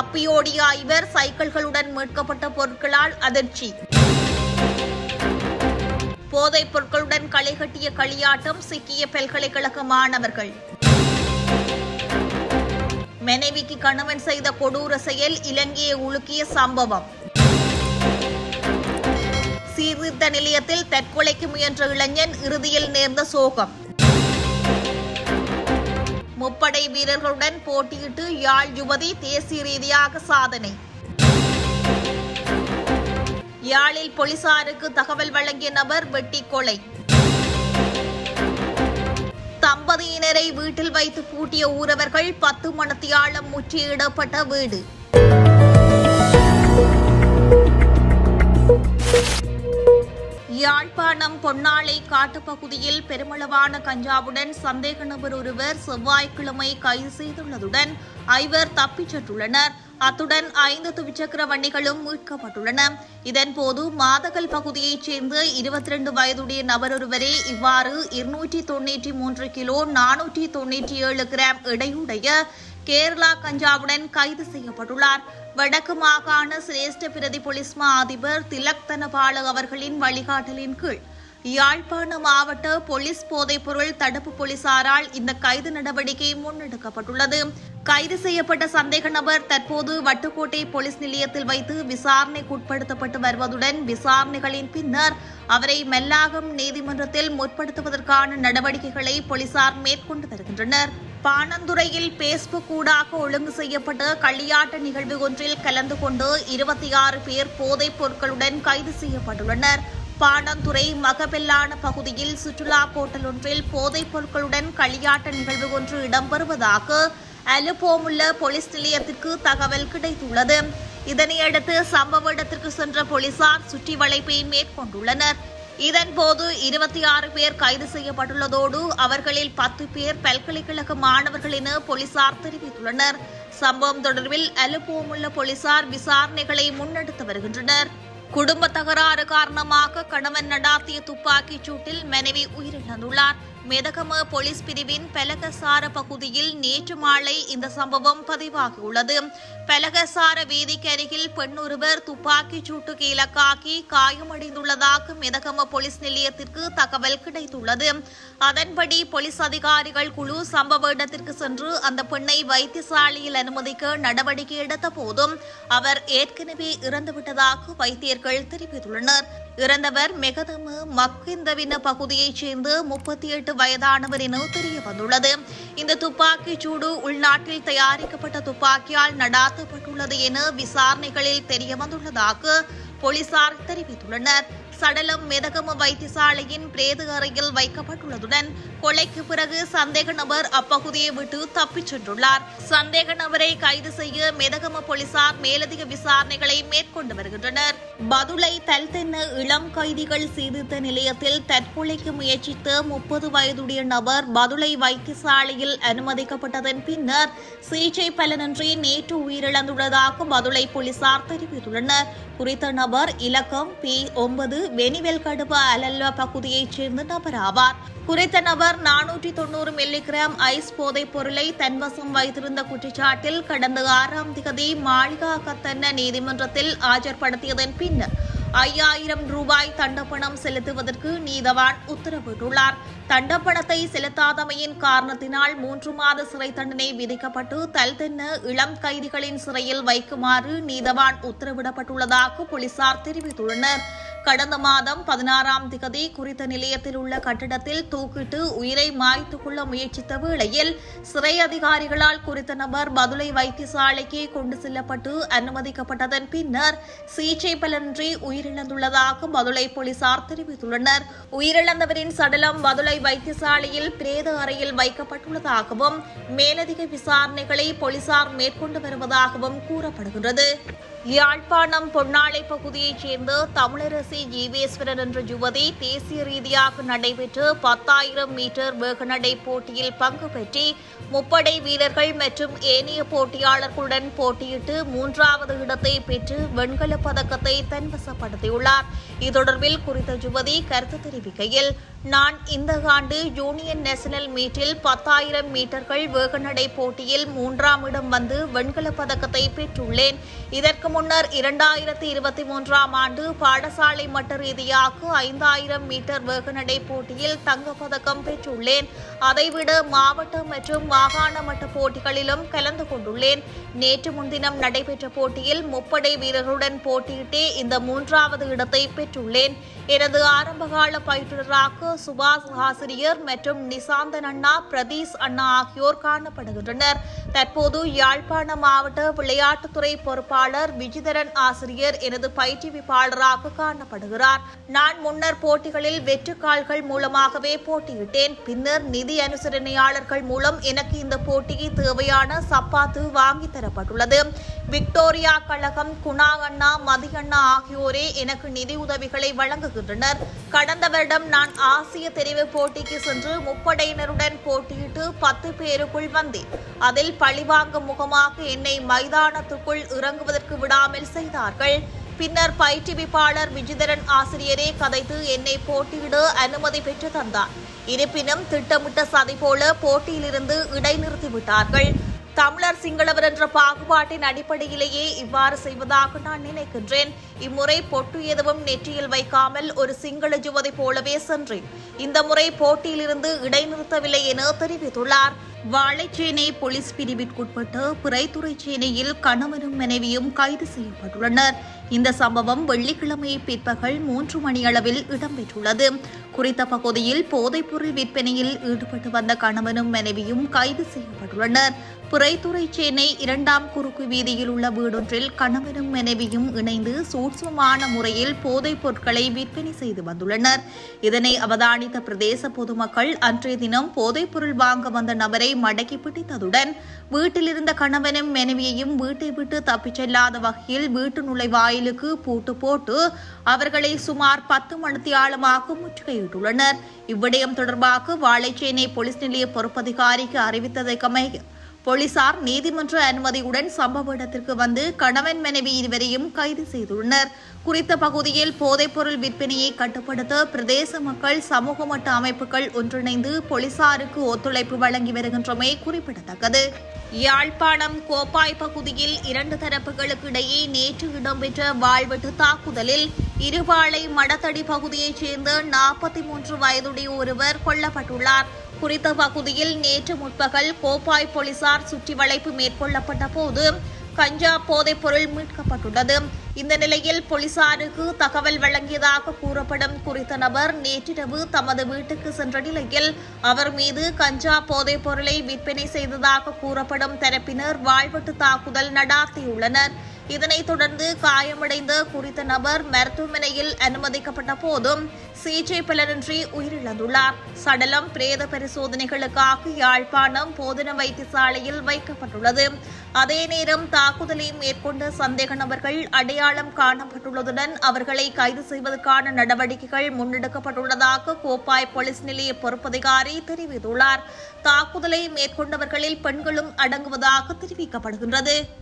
தப்பியோடிய ஐவர் சைக்கிள்களுடன் மீட்கப்பட்ட பொருட்களால் அதிர்ச்சி. போதைப் பொருட்களுடன் களை கட்டிய களியாட்டம் சிக்கிய பல்கலைக்கழக மாணவர்கள். மனைவிக்கு கணவன் செய்த கொடூர செயல் இலங்கையை உலுக்கிய சம்பவம். சீர்திருத்த நிலையத்தில் தற்கொலைக்கு முயன்ற இளைஞன் இறுதியில் நேர்ந்த சோகம். முப்படை வீரர்களுடன் போட்டியிட்டு யாழ் யுவதி தேசிய ரீதியாக சாதனை. யாழில் போலீசாருக்கு தகவல் வழங்கிய நபர் வெட்டி கொலை தம்பதியினரை வீட்டில் வைத்து பூட்டிய ஊரவர்கள் பத்து மணத்தியாளம் முற்றியிடப்பட்ட வீடு. யாழ்ப்பாணம் பொன்னாளை காட்டுப்பகுதியில் பெருமளவான கஞ்சாவுடன் சந்தேக நபர் ஒருவர் செவ்வாய்க்கிழமை கைது செய்துள்ளதுடன் ஐவர் தப்பிச் சென்றுள்ளனர். அத்துடன் ஐந்து துவிச்சக்கர வண்டிகளும் மீட்கப்பட்டுள்ளன. இதன்போது மாதகல் பகுதியைச் சேர்ந்த இருபத்தி ரெண்டு வயதுடைய நபர் ஒருவரே இவ்வாறு இருநூற்றி தொன்னூற்றி மூன்று கிலோ நானூற்றி தொன்னூற்றி ஏழு கிராம் எடையுடைய கேரளா கஞ்சாவுடன் கைது செய்யப்பட்டுள்ளார். வடக்கு மாகாண சிரேஷ்ட பிரதி பொலிஸ்மா அதிபர் திலக் தனபால அவர்களின் வழிகாட்டலின் கீழ் யாழ்ப்பாண மாவட்ட போலீஸ் போதைப்பொருள் தடுப்பு போலீசாரால் இந்த கைது நடவடிக்கை முன்னெடுக்கப்பட்டுள்ளது. கைது செய்யப்பட்ட சந்தேக நபர் தற்போது வட்டுக்கோட்டை போலீஸ் நிலையத்தில் வைத்து விசாரணைக்குட்படுத்தப்பட்டு வருவதுடன் விசாரணைகளின் பின்னர் அவரை மெல்லாகம் நீதிமன்றத்தில் முற்படுத்துவதற்கான நடவடிக்கைகளை போலீசார் மேற்கொண்டு வருகின்றனர். பாணந்துறையில் பேஸ்புக் ஊடாக ஒழுங்கு செய்யப்பட்ட களியாட்ட நிகழ்வு ஒன்றில் கலந்து கொண்டு இருபத்தி ஆறு பேர் போதைப் பொருட்களுடன் கைது செய்யப்பட்டுள்ளனர். பாணந்துறை மகபெல்லான பகுதியில் சுற்றுலா கோட்டல் ஒன்றில் போதைப் பொருட்களுடன் களியாட்ட நிகழ்வு ஒன்று இடம்பெறுவதாக அலுபோமுள்ள போலீஸ் நிலையத்திற்கு தகவல் கிடைத்துள்ளது. இதனையடுத்து சம்பவ இடத்திற்கு சென்ற போலீசார் சுற்றி வளைப்பை மேற்கொண்டுள்ளனர். இதன்போது இருபத்தி ஆறு பேர் கைது செய்யப்பட்டுள்ளதோடு அவர்களில் பத்து பேர் பல்கலைக்கழக மாணவர்கள் என போலீசார் தெரிவித்துள்ளனர். சம்பவம் தொடர்பில் அலுபோமுள்ள போலீசார் விசாரணைகளை முன்னெடுத்து வருகின்றனர். குடும்ப தகராறு காரணமாக கணவன் நடாத்திய துப்பாக்கிச் சூட்டில் மனைவி உயிரிழந்துள்ளார். மெதகம போலீஸ் பிரிவின் பெலகசார பகுதியில் நேற்று மாலை இந்த சம்பவம் பதிவாகியுள்ளது. பெலகசார வீதிக்கு அருகில் பெண் ஒருவர் துப்பாக்கிச் சூட்டுக்கு இலக்காக்கி காயமடைந்துள்ளதாக மெதகம போலீஸ் நிலையத்திற்கு தகவல் கிடைத்துள்ளது. அதன்படி போலீஸ் அதிகாரிகள் குழு சம்பவ இடத்திற்கு சென்று அந்த பெண்ணை வைத்தியசாலையில் அனுமதிக்க நடவடிக்கை எடுத்த போதும் அவர் ஏற்கனவே இறந்துவிட்டதாக வைத்தியர்கள் தெரிவித்துள்ளனர். இறந்தவர் மெகதமு மக்கிந்தவின பகுதியைச் சேர்ந்த முப்பத்தி எட்டு வயதானவர் என தெரிய வந்துள்ளது இந்த துப்பாக்கிச் சூடு உள்நாட்டில் தயாரிக்கப்பட்ட துப்பாக்கியால் நடாத்தப்பட்டுள்ளது என விசாரணைகளில் தெரிய வந்துள்ளதாக போலீசார் தெரிவித்துள்ளனர். சடலம் மெதகம வைத்தியசாலையின் பிரேத அறையில் வைக்கப்பட்டுள்ளதுடன் கொலைக்கு பிறகு சந்தேக நபர் அப்பகுதியை விட்டு தப்பிச் சென்றுள்ளார். சந்தேக நபரை கைது செய்ய மெதகம போலீசார் மேலதிக விசாரணைகளை மேற்கொண்டு வருகின்றனர். பதுளை தல்தென்ன இளம் கைதிகள் சீர்திருத்த நிலையத்தில் தற்கொலைக்கு முயற்சித்த முப்பது வயதுடைய நபர் பதுளை வைத்தியசாலையில் அனுமதிக்கப்பட்டதன் பின்னர் சிகிச்சை பலனின்றி நேற்று உயிரிழந்துள்ளதாக பதுளை போலீசார் தெரிவித்துள்ளனர். குறித்த நபர் இலக்கம் பி ஒன்பது வெனிவெல் கடுப்பு அலல்வா பகுதியைச் சேர்ந்த நபர் ஆவார் குறித்த நபர் நானூற்றி தொண்ணூறு மில்லிகிராம் ஐஸ் போதைப் பொருளை தன்வசம் வைத்திருந்த குற்றச்சாட்டில் கடந்த ஆறாம் திகதி மாளிகா கத்தன்ன நீதிமன்றத்தில் ஆஜர்படுத்தியதன் பின்னர் ஐயாயிரம் ரூபாய் தண்டப்பணம் செலுத்துவதற்கு நீதவான் உத்தரவிட்டுள்ளார். தண்டப்பணத்தை செலுத்தாதமையின் காரணத்தினால் மூன்று மாத சிறை தண்டனை விதிக்கப்பட்டு தல்தென்ன இளம் கைதிகளின் சிறையில் வைக்குமாறு நீதவான் உத்தரவிடப்பட்டுள்ளதாக போலீசார் தெரிவித்துள்ளனர். கடந்த மாதம் பதினாறாம் திகதி குறித்த நிலையத்தில் உள்ள கட்டிடத்தில் தூக்கிட்டு உயிரை மாய்த்துக் கொள்ள முயற்சித்த வேளையில் சிறை அதிகாரிகளால் குறித்த நபர் பதுளை வைத்தியசாலைக்கு கொண்டு செல்லப்பட்டு அனுமதிக்கப்பட்டதன் பின்னர் சிகிச்சை பலனின்றி உயிரிழந்துள்ளதாக பதுளை போலீசார் தெரிவித்துள்ளனர். உயிரிழந்தவரின் சடலம் பதுளை வைத்தியசாலையில் பிரேத அறையில் வைக்கப்பட்டுள்ளதாகவும் மேலதிக விசாரணைகளை போலீசார் மேற்கொண்டு வருவதாகவும் கூறப்படுகிறது யாழ்ப்பாணம் பொன்னாலை பகுதியைச் சேர்ந்த தமிழரசி ஜீவேஸ்வரன் என்ற யுவதி தேசிய ரீதியாக நடைபெற்ற பத்தாயிரம் மீட்டர் வேகநடை போட்டியில் பங்கு பெற்றி முப்படை வீரர்கள் மற்றும் ஏனைய போட்டியாளர்களுடன் போட்டியிட்டு மூன்றாவது இடத்தை பெற்று வெண்கலப் பதக்கத்தை தன்வசப்படுத்தியுள்ளார். இது தொடர்பில் குறித்த யுவதி கருத்து தெரிவிக்கையில் நான் இந்த ஆண்டு யூனியன் நேஷனல் மீட்டில் பத்தாயிரம் மீட்டர்கள் வேகநடை போட்டியில் மூன்றாம் இடம் வந்து வெண்கலப் பதக்கத்தை பெற்றுள்ளேன். இதற்கு முன்னர் இரண்டாயிரத்தி இருபத்தி மூன்றாம் ஆண்டு பாடசாலை மட்ட ரீதியாக ஐந்தாயிரம் மீட்டர் வேகநடை போட்டியில் தங்கப்பதக்கம் பெற்றுள்ளேன். அதைவிட மாவட்ட மற்றும் மாகாண மட்ட போட்டிகளிலும் கலந்து கொண்டுள்ளேன். நேற்று முன்தினம் நடைபெற்ற போட்டியில் முப்படை வீரர்களுடன் போட்டியிட்டே இந்த மூன்றாவது இடத்தை பெற்றுள்ளேன். எனது ஆரம்பகால பயிற்றுநராக சுபாஷ் ஆசிரியர் மற்றும் நிசாந்தன் அண்ணா பிரதீஷ் அண்ணா ஆகியோர் காணப்படுகின்றனர். தற்போது யாழ்ப்பாண மாவட்ட விளையாட்டுத்துறை பொறுப்பாளர் விஜிதரன் ஆசிரியர் எனது பயிற்றுவிப்பாளராக காணப்படுகிறார். நான் முன்னர் போட்டிகளில் வெற்றுக்கால்கள் மூலமாகவே போட்டியிட்டேன். பின்னர் நிதி அனுசரணையாளர்கள் மூலம் எனக்கு இந்த போட்டிக்கு தேவையான சப்பாத்து வாங்கி தரப்பட்டுள்ளது. விக்டோரியா கழகம் குணா அண்ணா மதியண்ணா ஆகியோரே எனக்கு நிதி உதவிகளை வழங்குகின்றனர். கடந்த வருடம் நான் ஆசிய தெரிவு போட்டிக்கு சென்று முப்படையினருடன் போட்டியிட்டு பத்து பேருக்குள் வந்தேன். அதில் பழிவாங்கும் முகமாக என்னை மைதானத்துக்குள் இறங்குவதற்கு விடாமல் செய்தார்கள். பின்னர் பயிற்றுவிப்பாளர் விஜிதரன் ஆசிரியரே கதைத்து என்னை போட்டியிட அனுமதி பெற்று தந்தார் இருப்பினும் திட்டமிட்ட சதி போல போட்டியிலிருந்து இடைநிறுத்திவிட்டார்கள். தமிழர் சிங்களவர் என்ற பாகுபாட்டின் அடிப்படையிலேயே இவ்வாறு செய்வதாக நான் நினைக்கின்றேன். இம்முறை பொட்டு எதுவும் நெற்றியில் வைக்காமல் ஒரு சிங்கள ஜுவதை போலவே சென்றேன். இந்த முறை போட்டியிலிருந்து இடைநிறுத்தவில்லை என தெரிவித்துள்ளார். வாழைச்சேனை போலீஸ் பிரிவிற்குட்பட்ட பிறைத்துறை சேனையில் கணவனும் மனைவியும் கைது செய்யப்பட்டுள்ளனர். இந்த சம்பவம் வெள்ளிக்கிழமை பிற்பகல் மூன்று மணியளவில் இடம்பெற்றுள்ளது. குறித்த பகுதியில் போதைப்பொருள் விற்பனையில் ஈடுபட்டு வந்த கணவனும் மனைவியும் கைது செய்யப்பட்டுள்ளனர். புரைத்துறை சென்னை இரண்டாம் குறுக்கு வீதியில் உள்ள வீடொன்றில் கணவனும் மனைவியும் இணைந்து சூட்சமான முறையில் போதைப் பொருட்களை விற்பனை செய்து வந்துள்ளனர். இதனை அவதானித்த பிரதேச பொதுமக்கள் அன்றைய தினம் போதைப் பொருள் வாங்க வந்த நபரை மடக்கி பிடித்ததுடன் வீட்டில் இருந்த கணவனும் மனைவியையும் வீட்டை விட்டு தப்பிச் செல்லாத வகையில் வீட்டு நுழைவாயிலுக்கு பூட்டு போட்டு அவர்களை சுமார் பத்து மணித்தியாலமாக வெளியிட்டுள்ளனர். இவ்விடயம் தொடர்பாக வாழைச்சேனை போலீஸ் நிலைய பொறுப்பதிகாரிக்கு அறிவித்ததைக்கமைய போலீசார் நீதிமன்ற அனுமதியுடன் சம்பவ இடத்திற்கு வந்து கணவன் மனைவி இருவரையும் கைது செய்துள்ளனர். குறித்த பகுதியில் போதைப்பொருள் விற்பனையை கட்டுப்படுத்த பிரதேச மக்கள் சமூக மட்ட அமைப்புகள் ஒன்றிணைந்து போலீசாருக்கு ஒத்துழைப்பு வழங்கி வருகின்றமை குறிப்பிடத்தக்கது. யாழ்ப்பாணம் கோப்பாய் பகுதியில் இரண்டு தரப்புகளுக்கு இடையே நேற்று இடம்பெற்ற வாழ்வெட்டு தாக்குதலில் இருபாளை மடத்தடி பகுதியைச் சேர்ந்த நாற்பத்தி மூன்று வயதுடைய ஒருவர் கொல்லப்பட்டுள்ளார். குறித்த பகுதியில் நேற்று முற்பகல் கோப்பாய் போலீசார் சுற்றி வளைப்பு மேற்கொள்ளப்பட்ட போது கஞ்சா போதைப் பொருள் மீட்கப்பட்டுள்ளது. இந்த நிலையில் போலீசாருக்கு தகவல் வழங்கியதாக கூறப்படும் குறித்த நபர் நேற்றிரவு தமது வீட்டுக்கு சென்ற நிலையில் அவர் மீது கஞ்சா போதைப் பொருளை விற்பனை செய்ததாக கூறப்படும் தரப்பினர் வாழ்வெட்டு தாக்குதல் நடாத்தியுள்ளனர். இதனைத் தொடர்ந்து காயமடைந்த குறித்த நபர் மருத்துவமனையில் அனுமதிக்கப்பட்ட போதும் சிகிச்சை பலனின்றி உயிரிழந்துள்ளார். சடலம் பிரேத பரிசோதனைகளுக்காக யாழ்ப்பாணம் போதன வைத்தியசாலையில் வைக்கப்பட்டுள்ளது. அதே நேரம் தாக்குதலை மேற்கொண்ட சந்தேக நபர்கள் அடையாளம் காணப்பட்டுள்ளதுடன் அவர்களை கைது செய்வதற்கான நடவடிக்கைகள் முன்னெடுக்கப்பட்டுள்ளதாக கோப்பாய் போலீஸ் நிலைய பொறுப்பதிகாரி தெரிவித்துள்ளார். தாக்குதலை மேற்கொண்டவர்களில் பெண்களும் அடங்குவதாக தெரிவிக்கப்படுகின்றது.